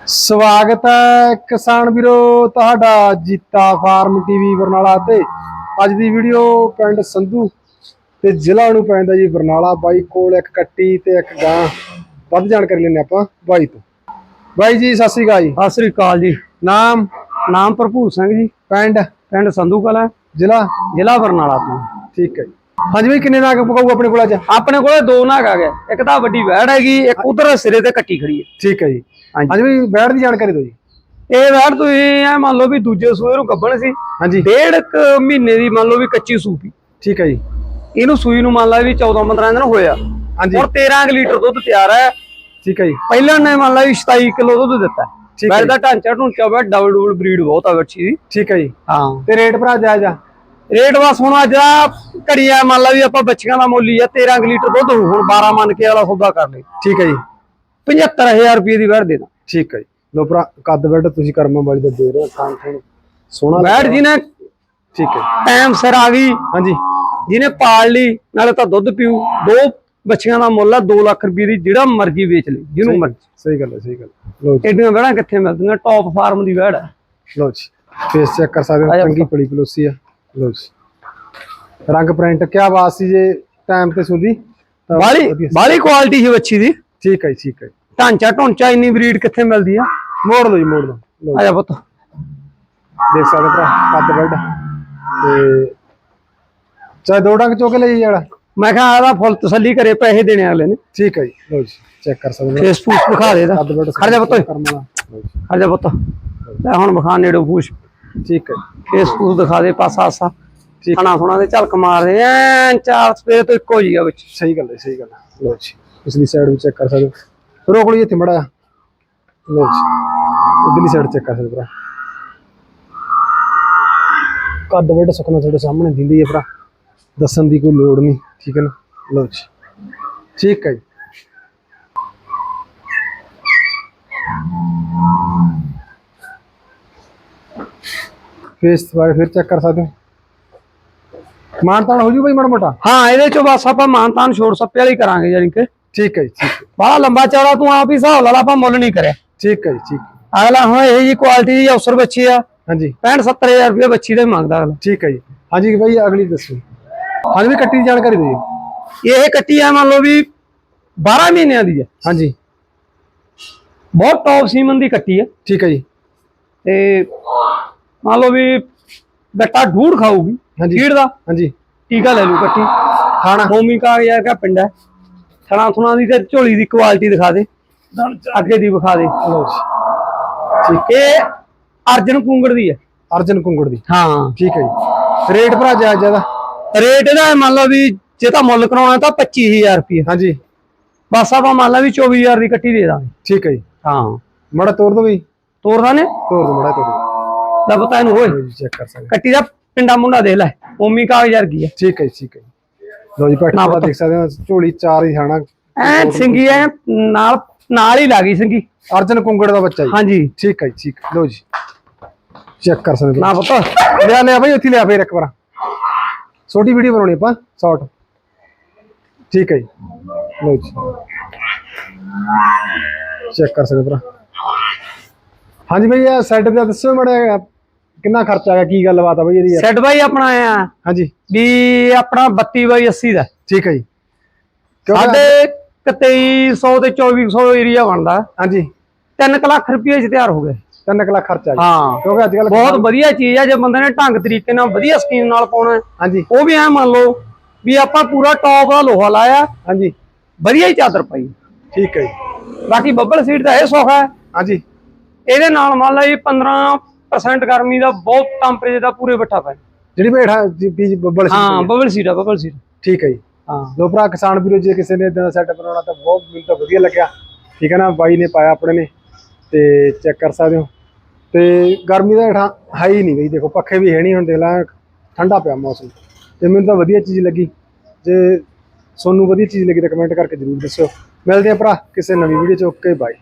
ਸਵਾਗਤ ਹੈ ਕਿਸਾਨ ਵੀਰੋ ਤੁਹਾਡਾ ਜੀਤਾ ਫਾਰਮ ਟੀਵੀ ਬਰਨਾਲਾ ਤੇ। ਅੱਜ ਦੀ ਵੀਡੀਓ ਪਿੰਡ ਸੰਧੂ ਤੇ ਜ਼ਿਲ੍ਹਾ ਨੂੰ ਪੈਂਦਾ ਜੀ ਬਰਨਾਲਾ। ਬਾਈ ਕੋਲ ਇੱਕ ਕੱਟੀ ਤੇ ਇੱਕ ਗਾਂ। ਵੱਧ ਜਾਣਕਾਰੀ ਲੈਣੇ ਆਪਾਂ ਬਾਈ ਤੋਂ। ਬਾਈ ਜੀ ਸਤਿ ਸ਼੍ਰੀ ਅਕਾਲ ਜੀ। ਸਤਿ ਸ੍ਰੀ ਅਕਾਲ ਜੀ। ਨਾਮ? ਨਾਮ ਭਰਪੂਰ ਸਿੰਘ ਜੀ। ਪਿੰਡ? ਪਿੰਡ ਸੰਧੂ ਕਲਾ। ਜ਼ਿਲ੍ਹਾ? ਜ਼ਿਲ੍ਹਾ ਬਰਨਾਲਾ ਤੋਂ। ਠੀਕ ਹੈ ਜੀ। ਹਾਂਜੀ ਬਾਈ ਕਿੰਨੇ ਦਾ ਪਕਾਊ ਆਪਣੇ ਕੋਲ ਅੱਜ? ਆਪਣੇ ਕੋਲੇ ਦੋ ਨਾਗ ਆ ਗਏ। ਇੱਕ ਤਾਂ ਵੱਡੀ ਵੈੜ ਹੈਗੀ ਇੱਕ ਉਧਰ ਸਿਰੇ ਤੇ ਕੱਟੀ ਖੜੀ ਹੈ। ਠੀਕ ਹੈ ਜੀ। ਹਾਂਜੀ। ਬਾਈ ਬੈਠ ਦੀ ਜਾਣਕਾਰੀ ਦਿਓ ਜੀ। ਇਹ ਵੈੜ ਤੁਸੀਂ ਐ ਮੰਨ ਲਓ ਵੀ ਦੂਜੇ ਸੂਏ ਨੂੰ ਗੱਭਣ ਸੀ। ਹਾਂਜੀ। ਡੇਢ ਕੁ ਮਹੀਨੇ ਦੀ ਮੰਨ ਲਓ ਵੀ ਕੱਚੀ ਸੂਪੀ ਠੀਕ ਹੈ ਜੀ। ਇਹਨੂੰ ਸੂਈ ਨੂੰ ਮੰਨ ਲਾ ਵੀ 14 15 ਦਿਨ ਹੋਇਆ। ਹਾਂਜੀ। ਹੁਣ 13 ਕੁ ਲੀਟਰ ਦੁੱਧ ਤਿਆਰ ਹੈ। ਠੀਕ ਹੈ ਜੀ। ਪਹਿਲਾਂ ਨੇ ਮੰਨ ਲਾ ਵੀ 27 ਕਿਲੋ ਦੁੱਧ ਦਿੱਤਾ। ਠੀਕ ਹੈ ਵੈੜ ਦਾ ਢਾਂਚਾ ਢੁੰਚਾ ਵਾ ਡਬਲ ਡਬਲ ਬਰੀਡ ਬਹੁਤ ਆ ਬੱਚੀ ਦੀ। ਠੀਕ ਹੈ ਜੀ। ਹਾਂ। ਤੇ ਰੇਟ ਭਰਾ ਜਾਇਜ਼ ਆ? ਰੇਟ ਬਸ ਹੁਣ ਅੱਜ ਆ ਘੜੀ ਆ ਮੰਨ ਲਾ ਵੀ ਆਪਾਂ ਬੱਚੀਆਂ ਦਾ ਮੁੱਲ ਹੀ ਆ 13 ਕੁ ਲੀਟਰ ਦੁੱਧ ਹੋਊ, ਹੁਣ 12 ਮੰਨ ਕੇ ਵਾਲਾ ਸੌਦਾ ਕਰ ਲਈ ਠੀਕ ਹੈ ਜੀ। 75000 ਰੁਪਏ ਦੀ ਵੈੜ ਦੇ ਦਾਂ ਠੀਕ ਹੈ ਜੀ। ਲੋ ਭਰਾ ਕੱਦ ਬੈਡ ਤੁਸੀਂ ਕਰਮਾਂ ਵਾਲੀ ਦਾ ਦੇ ਰਹੇ ਹੋ ਖਾਣ ਖਾਣ ਸੋਹਣਾ ਵੈੜ ਜੀ ਨੇ ਠੀਕ ਹੈ। ਟਾਈਮ ਸਿਰ ਆ ਗਈ ਹਾਂਜੀ। ਜਿਹਨੇ ਪਾਲ ਲਈ ਨਾਲੇ ਤਾਂ ਦੁੱਧ ਪੀਊ ਦੋ ਬੱਚੀਆਂ ਦਾ ਮੁੱਲ ਆ 2 ਲੱਖ ਰੁਪਏ ਦੀ ਜਿਹੜਾ ਮਰਜ਼ੀ ਵੇਚ ਲਈ ਜਿਹਨੂੰ ਮਰਜ਼ੀ। ਸਹੀ ਗੱਲ ਹੈ ਸਹੀ ਗੱਲ। ਲੋ ਜੀ। ਐਡੀਆਂ ਵੈੜਾਂ ਕਿੱਥੇ ਮਿਲਦੀਆਂ? ਟੌਪ ਫਾਰਮ ਦੀ ਵੈੜ ਹੈ ਲੋ ਜੀ। ਫੇਸ ਚੈੱਕ ਕਰ ਸਕਦੇ ਹੋ ਚੰਗੀ ਪਲੀ ਪਲੋਸੀ ਆ। ਲੋ ਜੀ। ਰੰਗ ਪ੍ਰਿੰਟ ਕਿਆ ਬਾਤ ਸੀ ਜੇ ਟਾਈਮ ਤੇ ਸੁਦੀ ਬਾਲੀ। ਬਾਲੀ ਕੁਆਲਿਟੀ ਸੀ ਬੱਚੀ ਦੀ। ਠੀਕ ਹੈ ਠੀਕ ਹੈ। ਢਾਂਚਾ ਢੁੰਚਾ ਇੰਨੀ ਬਰੀਡ ਕਿੱਥੇ ਮਿਲਦੀ ਆ? ਮੋੜ ਲਓ ਜੀ ਮੋੜ ਲਓ। ਆ ਜੀ, ਪੁੱਤ। ਦੇਖ ਸਕਦੇ ਭਰਾ ਕੱਦ ਬੈਡ ਤੇ ਚਾਹੇ ਦੋ ਡੰਗ ਚੋਕੇ ਲਈ ਜਾਣਾ ਮੈਂ ਕਿਹਾ ਆਦਾ ਫੁੱਲ ਤਸੱਲੀ ਕਰੇ ਪੈਸੇ ਦੇਣੇ ਅਗਲੇ ਨੇ। ਠੀਕ ਹੈ ਜੀ ਲੋ ਜੀ ਚੈੱਕ ਕਰ ਸਕਦੇ ਫੇਸ ਫੂਸ ਵਿਖਾ ਦੇ ਦਾ ਖੜ ਜਾ ਪੁੱਤ ਖੜ ਜਾ ਪੁੱਤ। ਲੈ ਹੁਣ ਵਿਖਾ ਨੇੜੋ ਫੂਸ ਠੀਕ ਹੈ ਫੇਸ ਫੂਸ ਦਿਖਾ ਦੇ ਪਾਸਾ ਆਸਾ ਠੀਕ ਖਾਣਾ ਖੁਣਾ ਦੇ ਝਲਕ ਮਾਰਦੇ ਐਨ ਚਾਰ ਸਪੇਰ ਤੋਂ ਇੱਕੋ ਜੀ ਆ ਵਿੱਚ। ਸਹੀ ਗੱਲ ਹੈ ਸਹੀ ਗੱਲ ਹੈ। ਲੋ ਜੀ ਪਿਛਲੀ ਸਾਈਡ ਵੀ ਚੈੱਕ ਕਰ ਸਕਦੇ ਹੋ। ਰੋਕ ਲਈ ਇੱਥੇ ਮੜਾ। ਲੋ ਜੀ ਇਧਰਲੀ ਸਾਈਡ ਚੈੱਕ ਕਰ ਸਕਦੇ ਭਰਾ। ਕੱਦ ਬੈਠ ਸੁਖਣਾ ਤੁਹਾਡੇ ਸਾਹਮਣੇ ਦਿੰਦੀ ਹੈ ਭਰਾ। ਦੱਸਣ ਦੀ ਕੋਈ ਲੋੜ ਨਹੀਂ ਠੀਕ ਹੈ ਨਾ? ਲੋ ਜੀ। ਠੀਕ ਹੈ ਜੀ। ਫੇਸ ਬਾਰੇ ਫਿਰ ਚੈੱਕ ਕਰ ਸਕਦੇ ਹੋ। ਮਾਨਤਾਨ ਹੋ ਜੂ ਬਈ ਮਾੜਾ ਮੋਟਾ? ਹਾਂ ਇਹਦੇ ਚੋਂ ਬਸ ਆਪਾਂ ਮਾਨਤਾਨ ਛੋੜ ਸੱਪੇ ਵਾਲੀ ਕਰਾਂਗੇ ਯਾਨੀ ਕਿ। ਠੀਕ ਹੈ ਜੀ ਠੀਕ ਬੜਾ ਲੰਬਾ ਚੌੜਾ ਤੂੰ ਆਪ ਹੀ ਹਿਸਾਬ ਲਾ ਲਾ ਆਪਾਂ ਮੁੱਲ ਨਹੀਂ ਕਰਿਆ। ਠੀਕ ਹੈ ਜੀ ਠੀਕ। ਅਗਲਾ ਹੁਣ ਇਹ ਜੀ ਕੁਆਲਿਟੀ ਦੀ ਅਫਸਰ ਬੱਚੀ ਆ। ਹਾਂਜੀ। 65 70000 ਰੁਪਏ ਬੱਚੀ ਦਾ ਮੰਗਦਾ ਅਗਲਾ। ਠੀਕ ਹੈ ਜੀ। ਹਾਂਜੀ ਭਾਈ ਅਗਲੀ ਦੱਸੋ। ਹਾਂਜੀ ਵੀ ਕੱਟੀ ਦੀ ਜਾਣਕਾਰੀ ਦਿਓ ਇਹ ਕੱਟੀ ਆ ਮੰਨ ਲਓ ਵੀ 12 ਮਹੀਨਿਆਂ ਦੀ ਆ। ਹਾਂਜੀ। ਬਹੁਤ ਟੌਪ ਸੀਮਨ ਦੀ ਕੱਟੀ ਆ। ਠੀਕ ਹੈ ਜੀ। ਤੇ ਮੰਨ ਲਓ ਵੀ ਬੱਟਾ ਢੂੜ ਖਾਊਗੀ। ਕੀੜ ਦਾ। ਹਾਂਜੀ। ਟੀਕਾ ਲੈ ਲੂ ਕੱਟੀ ਖਾਣਾ। ਹੋਮੀ ਕਾ ਯਾਰ ਕਾ ਪਿੰਡਾ ਥਣਾ ਥੁਣਾ ਦੀ ਤੇ ਝੋਲੀ ਦੀ ਕੁਆਲਿਟੀ ਦਿਖਾ ਦੇ। ਅੱਗੇ ਦੀ ਵਿਖਾ ਦੇ। ਜੀ। ਠੀਕ ਇਹ ਅਰਜਨ ਕੁੰਗੜ ਦੀ ਹੈ। ਅਰਜਨ ਕੁੰਗੜ ਦੀ। ਹਾਂ। ਠੀਕ ਹੈ ਜੀ। ਰੇਟ ਭਰਾ ਜਾਇਜ਼ ਜ਼ਿਆਦਾ ਰੇਟ ਇਹਦਾ ਮੰਨ ਲਓ ਵੀ ਜੇ ਤਾਂ ਮੁੱਲ ਕਰਾਉਣਾ ਤਾਂ 25000 ਰੁਪਏ ਹਾਂਜੀ। ਬਸ ਆਪਾਂ ਮੰਨ ਲਾ ਵੀ 24000 ਦੀ ਕੱਟੀ ਦੇ ਦਾਂਗੇ। ਠੀਕ ਹੈ ਜੀ। ਹਾਂ। ਮੜਾ ਤੋੜ ਦੋ ਵੀ ਤੋਰਦਾ ਨੇ ਤੋੜ ਦੋ ਮੜਾ ਤੋੜ ਲੈ ਪਤਾ ਇਹਨੂੰ ਓਏ। ਲਓ ਜੀ ਚੈੱਕ ਕਰ ਸਕਦੇ। ਕੱਟੀ ਦਾ ਪਿੰਡਾ ਮੁੰਡਾ ਦੇ ਲੈ ਓਮੀ ਕਾਗਜ਼ ਵਰਗੀ ਹੈ। ਠੀਕ ਹੈ ਜੀ ਠੀਕ ਹੈ ਜੀ। ਲਓ ਜੀ ਪੈਟ ਨਾ ਪਤਾ। ਦੇਖ ਸਕਦੇ ਹੋ ਝੋਲੀ ਚਾਰ ਹੀ ਖਾਣਾ ਐ ਸਿੰਗੀ ਐ ਨਾਲ ਨਾਲ ਹੀ ਲੱਗੀ ਸਿੰਗੀ। ਅਰਜਨ ਕੁੰਗੜ ਦਾ ਬੱਚਾ ਜੀ। ਹਾਂਜੀ। ਠੀਕ ਹੈ ਜੀ ਠੀਕ ਹੈ। ਲਓ ਜੀ। ਚੈੱਕ ਕਰ ਸਕਦੇ ਨਾ ਹੋ ਪਤਾ। ਲਿਆ ਲਿਆ ਭਾਈ ਉੱਥੇ ਲਿਆ ਫੇਰ ਇੱਕ ਵਾਰ। ਛੋਟੀ ਵੀਡੀਓ ਬਣਾਉਣੀ ਆਪਾਂ ਸ਼ਾਰਟ ਠੀਕ ਹੈ ਜੀ। ਲਓ ਜੀ। ਚੈੱਕ ਕਰ ਸਕਦੇ ਭਰਾ। ਹਾਂਜੀ ਭਾਈ ਇਹ ਸੈੱਟ ਦਾ ਦੱਸੋ ਮੜਾ ਕਿੰਨਾ ਖਰਚਾ ਆਇਆ ਕੀ ਗੱਲਬਾਤ ਆ ਭਾਈ ਇਹਦੀ? ਸੈੱਟ ਬਾਈ ਆਪਣਾ ਆ ਹਾਂਜੀ। ਵੀ ਆਪਣਾ 32 ਬਾਈ 80 ਦਾ। ਠੀਕ ਹੈ ਜੀ। ਕਿਉਂਕਿ ਸਾਡੇ 2300 ਤੇ 2400 ਏਰੀਆ ਬਣਦਾ। ਹਾਂਜੀ। 3 ਲੱਖ ਰੁਪਏ ਚ ਤਿਆਰ ਹੋ ਗਏ। 3 ਲੱਖ ਖਰਚਾ ਜੀ। ਹਾਂ। ਕਿਉਂਕਿ ਅੱਜ ਕੱਲ ਬਹੁਤ ਵਧੀਆ ਚੀਜ਼ ਆ ਜੇ ਬੰਦੇ ਨੇ ਢੰਗ ਤਰੀਕੇ ਨਾਲ ਵਧੀਆ ਸਕੀਮ ਨਾਲ ਪਾਉਣਾ ਹੈ, ਹਾਂਜੀ। ਉਹ ਵੀ ਐ ਮੰਨ ਲਓ ਵੀ ਆਪਾਂ ਪੂਰਾ ਟੌਪ ਦਾ ਲੋਹਾ ਲਾਇਆ। ਹਾਂਜੀ। ਵਧੀਆ ਹੀ ਚਾਦਰ ਪਾਈ। ਠੀਕ ਹੈ ਜੀ। ਬਾਕੀ ਬੱਬਲ ਸੀਟ ਦਾ ਇਹ ਸੌਖਾ ਹੈ। ਹਾਂਜੀ। ਇਹਦੇ ਨਾਲ ਮੰਨ ਲਾ ਜੀ 15% ਗਰਮੀ ਦਾ ਬਹੁਤ ਟੈਂਪਰੇਚਰ ਦਾ ਪੂਰੇ ਬੱਠਾ ਪੈ ਜਿਹੜੀ ਬੈਠਾ ਬੀਜ ਬੱਬਲ ਸੀ ਹਾਂ ਬੱਬਲ ਸੀਟ ਆ ਬੱਬਲ ਸੀਟ ਠੀਕ ਹੈ ਜੀ। ਹਾਂ। ਲੋ ਭਰਾ ਕਿਸਾਨ ਵੀਰੋ ਜੇ ਕਿਸੇ ਨੇ ਇਦਾਂ ਦਾ ਸੈਟਅਪ ਬਣਾਉਣਾ ਤਾਂ ਬਹੁਤ ਮੈਨੂੰ ਤਾਂ ਵਧੀਆ ਲੱਗਿਆ। ਠੀਕ ਹੈ ਨਾ ਬਾਈ ਨੇ ਪਾਇਆ ਆਪਣੇ ਨੇ ਤੇ ਚੈੱਕ ਕਰ ਸਕਦੇ ਹੋ। ਤੇ ਗਰਮੀ ਦਾ ਹੇਠਾਂ ਹੈ ਹੀ ਨਹੀਂ ਬਈ ਦੇਖੋ ਪੱਖੇ ਵੀ ਹੈ ਨਹੀਂ ਹੁਣ ਦੇਖ ਲੈ ਠੰਡਾ ਪਿਆ ਮੌਸਮ। ਤੇ ਮੈਨੂੰ ਤਾਂ ਵਧੀਆ ਚੀਜ਼ ਲੱਗੀ। ਜੇ ਤੁਹਾਨੂੰ ਵਧੀਆ ਚੀਜ਼ ਲੱਗੀ ਤਾਂ ਕਮੈਂਟ ਕਰਕੇ ਜ਼ਰੂਰ ਦੱਸਿਓ। ਮਿਲਦੇ ਆ ਭਰਾ ਕਿਸੇ ਨਵੀਂ ਵੀਡੀਓ ਚ। Okay bye